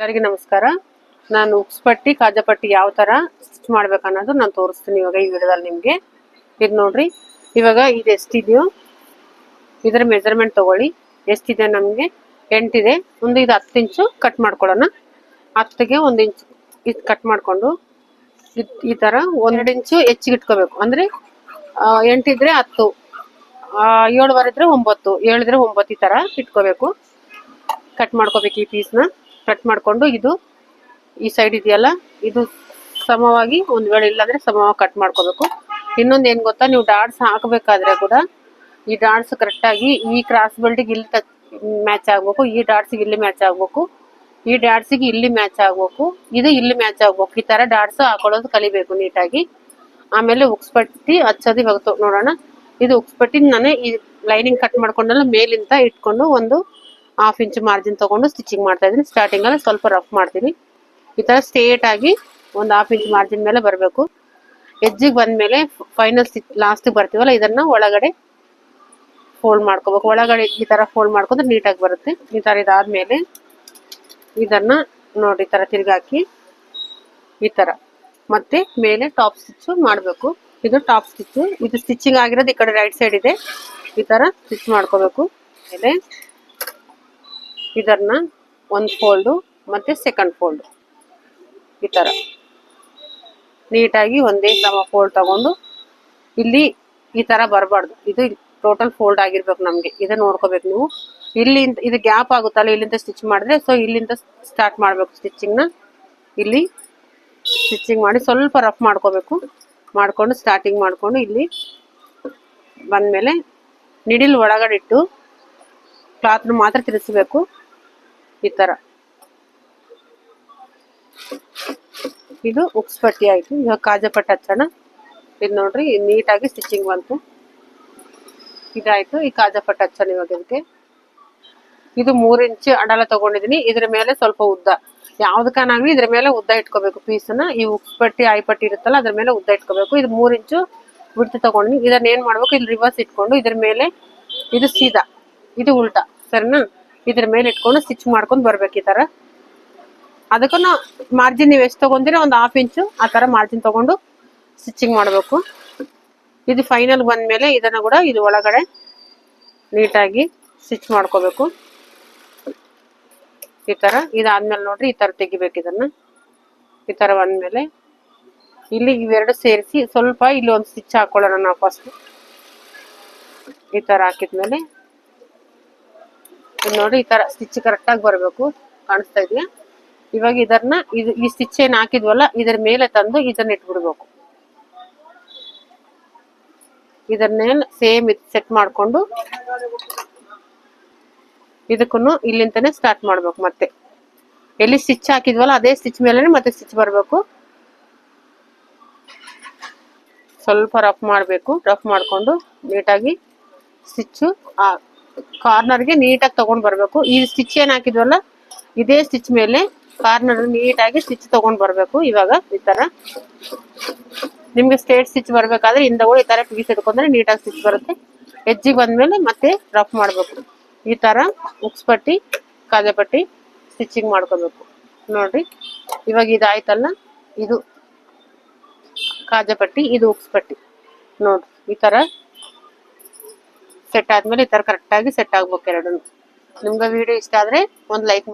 ಎಲ್ಲರಿಗೂ ನಮಸ್ಕಾರ. ನಾನು ಉಕ್ಸ್ಪಟ್ಟಿ ಕಾಜಪಟ್ಟಿ ಯಾವ ಥರ ಸ್ಟಿಚ್ ಮಾಡ್ಬೇಕನ್ನೋದು ನಾನು ತೋರಿಸ್ತೀನಿ ಇವಾಗ ಈ ವಿಡಿಯೋದಲ್ಲಿ ನಿಮಗೆ. ಇದು ನೋಡ್ರಿ ಇವಾಗ ಇದು ಎಷ್ಟಿದೆಯೋ ಇದರ ಮೆಜರ್ಮೆಂಟ್ ತಗೊಳ್ಳಿ. ಎಷ್ಟಿದೆ ನಮಗೆ? ಎಂಟಿದೆ. ಒಂದು ಇದು ಹತ್ತು ಇಂಚು ಕಟ್ ಮಾಡ್ಕೊಳ್ಳೋಣ. ಹತ್ತಿಗೆ ಒಂದು ಇಂಚು ಇದು ಕಟ್ ಮಾಡಿಕೊಂಡು ಈ ಥರ ಒಂದೆರಡು ಇಂಚು ಹೆಚ್ಚಿಗೆ ಇಟ್ಕೋಬೇಕು. ಅಂದರೆ ಎಂಟಿದ್ರೆ ಹತ್ತು ಏಳುವರೆ ಇದ್ರೆ ಒಂಬತ್ತು ಏಳಿದ್ರೆ ಒಂಬತ್ತು ಈ ಥರ ಇಟ್ಕೋಬೇಕು. ಕಟ್ ಮಾಡ್ಕೋಬೇಕು ಈ ಪೀಸ್ನ ಕಟ್ ಮಾಡ್ಕೊಂಡು ಇದು ಈ ಸೈಡ್ ಇದೆಯಲ್ಲ, ಇದು ಸಮವಾಗಿ ಒಂದ್ ವೇಳೆ ಇಲ್ಲಾಂದರೆ ಸಮವಾಗಿ ಕಟ್ ಮಾಡ್ಕೋಬೇಕು. ಇನ್ನೊಂದು ಏನು ಗೊತ್ತಾ, ನೀವು ಡಾಟ್ಸ್ ಹಾಕಬೇಕಾದ್ರೆ ಕೂಡ ಈ ಡಾಟ್ಸ್ ಕರೆಕ್ಟಾಗಿ ಈ ಕ್ರಾಸ್ ಬೆಲ್ಟಿಗೆ ಇಲ್ಲಿ ಮ್ಯಾಚ್ ಆಗಬೇಕು, ಈ ಡಾಟ್ಸಿಗೆ ಇಲ್ಲಿ ಮ್ಯಾಚ್ ಆಗ್ಬೇಕು, ಈ ಡಾಟ್ಸಿಗೆ ಇಲ್ಲಿ ಮ್ಯಾಚ್ ಆಗ್ಬೇಕು, ಇದು ಇಲ್ಲಿ ಮ್ಯಾಚ್ ಆಗಬೇಕು. ಈ ತರ ಡಾಟ್ಸ್ ಹಾಕೊಳ್ಳೋದು ಕಲಿಬೇಕು ನೀಟಾಗಿ. ಆಮೇಲೆ ಉಕ್ಸ್ಪಟ್ಟಿ ಹಚ್ಚೋದು ಇವಾಗ ನೋಡೋಣ. ಇದು ಉಕ್ಸ್ಪಟ್ಟಿ ನಾನು ಈ ಲೈನಿಂಗ್ ಕಟ್ ಮಾಡ್ಕೊಂಡಲ್ಲ ಮೇಲಿಂದ ಇಟ್ಕೊಂಡು ಒಂದು ಹಾಫ್ ಇಂಚ್ ಮಾರ್ಜಿನ್ ತೊಗೊಂಡು ಸ್ಟಿಚಿಂಗ್ ಮಾಡ್ತಾ ಇದ್ದೀನಿ. ಸ್ಟಾರ್ಟಿಂಗ್ ಅಲ್ಲಿ ಸ್ವಲ್ಪ ರಫ್ ಮಾಡ್ತೀನಿ. ಈ ಸ್ಟ್ರೇಟ್ ಆಗಿ ಒಂದು ಹಾಫ್ ಇಂಚ್ ಮಾರ್ಜಿನ್ ಮೇಲೆ ಬರಬೇಕು. ಎಜ್ಜಿಗೆ ಬಂದ್ಮೇಲೆ ಫೈನಲ್ ಸ್ಟಿಚ್ ಲಾಸ್ಟ್ ಬರ್ತೀವಲ್ಲ, ಇದನ್ನ ಒಳಗಡೆ ಫೋಲ್ಡ್ ಮಾಡ್ಕೋಬೇಕು. ಒಳಗಡೆ ಈ ತರ ಫೋಲ್ಡ್ ಮಾಡ್ಕೊಂಡ್ರೆ ನೀಟಾಗಿ ಬರುತ್ತೆ. ಈ ತರ ಇದಾದ್ಮೇಲೆ ಇದನ್ನ ನೋಡಿ, ಈ ತರ ತಿರ್ಗಾಕಿ ಈ ತರ. ಮತ್ತೆ ಮೇಲೆ ಟಾಪ್ ಸ್ಟಿಚ್ ಮಾಡಬೇಕು. ಇದು ಟಾಪ್ ಸ್ಟಿಚ್ ಇದು ಸ್ಟಿಚಿಂಗ್ ಆಗಿರೋದು ಈ ಕಡೆ ರೈಟ್ ಸೈಡ್ ಇದೆ. ಈ ತರ ಸ್ಟಿಚ್ ಮಾಡ್ಕೋಬೇಕು. ಮೇಲೆ ಇದನ್ನ ಒಂದು ಫೋಲ್ಡು ಮತ್ತೆ ಸೆಕೆಂಡ್ ಫೋಲ್ಡ್ ಈ ತರ. ನೀಟಾಗಿ ಒಂದೇ ಸಮ ಫೋಲ್ಡ್ ತಗೊಂಡು ಇಲ್ಲಿ ಈ ತರ ಬರಬಾರ್ದು. ಇದು ಟೋಟಲ್ ಫೋಲ್ಡ್ ಆಗಿರ್ಬೇಕು ನಮಗೆ. ಇದು ನೋಡ್ಕೋಬೇಕು ನೀವು. ಇಲ್ಲಿ ಇದು ಗ್ಯಾಪ್ ಆಗುತ್ತಲ್ಲ, ಇಲ್ಲಿಂದ ಸ್ಟಿಚ್ ಮಾಡಿದ್ರೆ ಸೊ ಇಲ್ಲಿಂದ ಸ್ಟಾರ್ಟ್ ಮಾಡಬೇಕು ಸ್ಟಿಚಿಂಗ್ನ. ಇಲ್ಲಿ ಸ್ಟಿಚಿಂಗ್ ಮಾಡಿ ಸ್ವಲ್ಪ ರಫ್ ಮಾಡ್ಕೋಬೇಕು. ಮಾಡ್ಕೊಂಡು ಸ್ಟಾರ್ಟಿಂಗ್ ಮಾಡ್ಕೊಂಡು ಇಲ್ಲಿ ಬಂದ್ಮೇಲೆ ನಿಡಿಲ್ ಒಳಗಡೆ ಇಟ್ಟು ಕ್ಲಾತ್ನ ಮಾತ್ರ ತಿರ್ಸ್ಬೇಕು. ಈ ತರ. ಇದು ಉಕ್ಸ್ ಪಟ್ಟಿ ಆಯ್ತು. ಇವಾಗ ಕಾಜಪಟ್ಟಿ ಹಚ್ಚೋಣ ಇದು ನೋಡ್ರಿ, ನೀಟಾಗಿ ಸ್ಟಿಚಿಂಗ್ ಬಂತು. ಇದಾಯಿತು. ಈ ಕಾಜಪಟ್ಟಿ ಹಚ್ಚೋಣ ಇವಾಗ ಇದಕ್ಕೆ? ಇದು ಮೂರ್ ಇಂಚ್ ಅಡಲ ತಗೊಂಡಿದ್ದೀನಿ ಇದ್ರ ಮೇಲೆ ಸ್ವಲ್ಪ ಉದ್ದ. ಯಾವ್ದಕ್ಕನಾಗ್ಲಿ ಇದ್ರ ಮೇಲೆ ಉದ್ದ ಇಟ್ಕೋಬೇಕು ಪೀಸನ್ನ ಈ ಉಕ್ಸ್ ಪಟ್ಟಿ, ಆಯ್ ಪಟ್ಟಿ ಇರುತ್ತಲ್ಲ, ಅದ್ರ ಮೇಲೆ ಉದ್ದ ಇಟ್ಕೋಬೇಕು. ಇದು ಮೂರು ಇಂಚು ಬಿಡ್ತು ತಗೊಂಡಿನಿ ಇದನ್ನ ಏನು ಮಾಡ್ಬೇಕು? ಇಲ್ಲಿ ರಿವರ್ಸ್ ಇಟ್ಕೊಂಡು ಇದ್ರ ಮೇಲೆ ಇದು ಸೀದಾ. ಇದು ಉಲ್ಟಾ. ಸರಿನಾ? ಇದ್ರ ಮೇಲೆ ಇಟ್ಕೊಂಡು ಸ್ಟಿಚ್ ಮಾಡ್ಕೊಂಡು ಬರ್ಬೇಕು ಈ ತರ. ಅದಕ್ಕೂ ಮಾರ್ಜಿನ್ ನೀವು ಎಷ್ಟು ತಗೊಂತೀರ ಒಂದು ಹಾಫ್ ಇಂಚು ಆ ತರ ಮಾರ್ಜಿನ್ ತಗೊಂಡು ಸ್ಟಿಚಿಂಗ್ ಮಾಡಬೇಕು. ಇದು ಫೈನಲ್ ಬಂದ್ಮೇಲೆ ಇದನ್ನ ಕೂಡ ಇದು ಒಳಗಡೆ ನೀಟಾಗಿ ಸ್ಟಿಚ್ ಮಾಡ್ಕೋಬೇಕು. ಈ ತರ ಇದಾದ್ಮೇಲೆ ನೋಡ್ರಿ ಈ ತರ ತೆಗಿಬೇಕು ಇದನ್ನ. ಈ ತರ ಬಂದ್ಮೇಲೆ ಇಲ್ಲಿ ಇವೆರಡು ಸೇರಿಸಿ ಸ್ವಲ್ಪ ಇಲ್ಲಿ ಒಂದು ಸ್ಟಿಚ್ ಹಾಕೊಳ್ಳೋಣ ನಾವು ಫಸ್ಟ್ ಈ ತರ ಹಾಕಿದ್ಮೇಲೆ ಇದು ನೋಡಿ ಈ ತರ ಸ್ಟಿಚ್ ಕರೆಕ್ಟ್ ಆಗಿ ಬರಬೇಕು. ಕಾಣಿಸ್ತಾ ಇದೆಯಾ? ಇವಾಗ ಇದನ್ನ ಇದು ಈ ಸ್ಟಿಚ್ ಏನ್ ಹಾಕಿದ್ವಲ್ಲ, ಇದರ ಮೇಲೆ ತಂದು ಇದನ್ನ ಇಟ್ಬಿಡ್ಬೇಕು. ಇದನ್ನೇನು ಸೇಮ್ ಇದು ಸೆಟ್ ಮಾಡ್ಕೊಂಡು ಇದಕ್ಕೂ ಇಲ್ಲಿಂದನೇ ಸ್ಟಾರ್ಟ್ ಮಾಡ್ಬೇಕು ಮತ್ತೆ. ಎಲ್ಲಿ ಸ್ಟಿಚ್ ಹಾಕಿದ್ವಲ್ಲ, ಅದೇ ಸ್ಟಿಚ್ ಮೇಲೆ ಮತ್ತೆ ಸ್ಟಿಚ್ ಬರಬೇಕು. ಸ್ವಲ್ಪ ರಫ್ ಮಾಡಬೇಕು ರಫ್ ಮಾಡ್ಕೊಂಡು ನೀಟಾಗಿ ಸ್ಟಿಚ್ಚು ಕಾರ್ನರ್ಗೆ ನೀಟಾಗಿ ತಗೊಂಡ್ ಬರಬೇಕು. ಈ ಸ್ಟಿಚ್ ಏನ್ ಹಾಕಿದ್ವಲ್ಲ, ಇದೇ ಸ್ಟಿಚ್ ಮೇಲೆ ಕಾರ್ನರ್ ನೀಟಾಗಿ ಸ್ಟಿಚ್ ತಗೊಂಡ್ ಬರಬೇಕು ಇವಾಗ ಈ ತರ. ನಿಮ್ಗೆ ಸ್ಟೇಟ್ ಸ್ಟಿಚ್ ಬರ್ಬೇಕಾದ್ರೆ ಕೂಡ ಈ ತರ ಪೀಸ್ ಹಿಡ್ಕೊಂಡ್ರೆ ನೀಟಾಗಿ ಸ್ಟಿಚ್ ಬರುತ್ತೆ. ಹೆಜ್ಜಿಗೆ ಬಂದ್ಮೇಲೆ ಮತ್ತೆ ರಫ್ ಮಾಡ್ಬೇಕು. ಈ ತರ ಉಕ್ಸ್ ಪಟ್ಟಿ, ಕಾಜೆ ಪಟ್ಟಿ ಸ್ಟಿಚಿಂಗ್ ಮಾಡ್ಕೋಬೇಕು. ನೋಡ್ರಿ, ಇವಾಗ ಇದಾಯ್ತಲ್ಲ, ಇದು ಕಾಜೆ ಪಟ್ಟಿ, ಇದು ಉಕ್ಸ್ ಪಟ್ಟಿ. ನೋಡ್ರಿ, ಈ ತರ ಸೆಟ್ ಆದ್ಮೇಲೆ ಈ ತರ ಕರೆಕ್ಟ್ ಆಗಿ ಸೆಟ್ ಆಗ್ಬೇಕು ಎರಡು ನಿಮ್ಗೆ ವಿಡಿಯೋ ಇಷ್ಟ ಆದ್ರೆ ಒಂದ್ ಲೈಕ್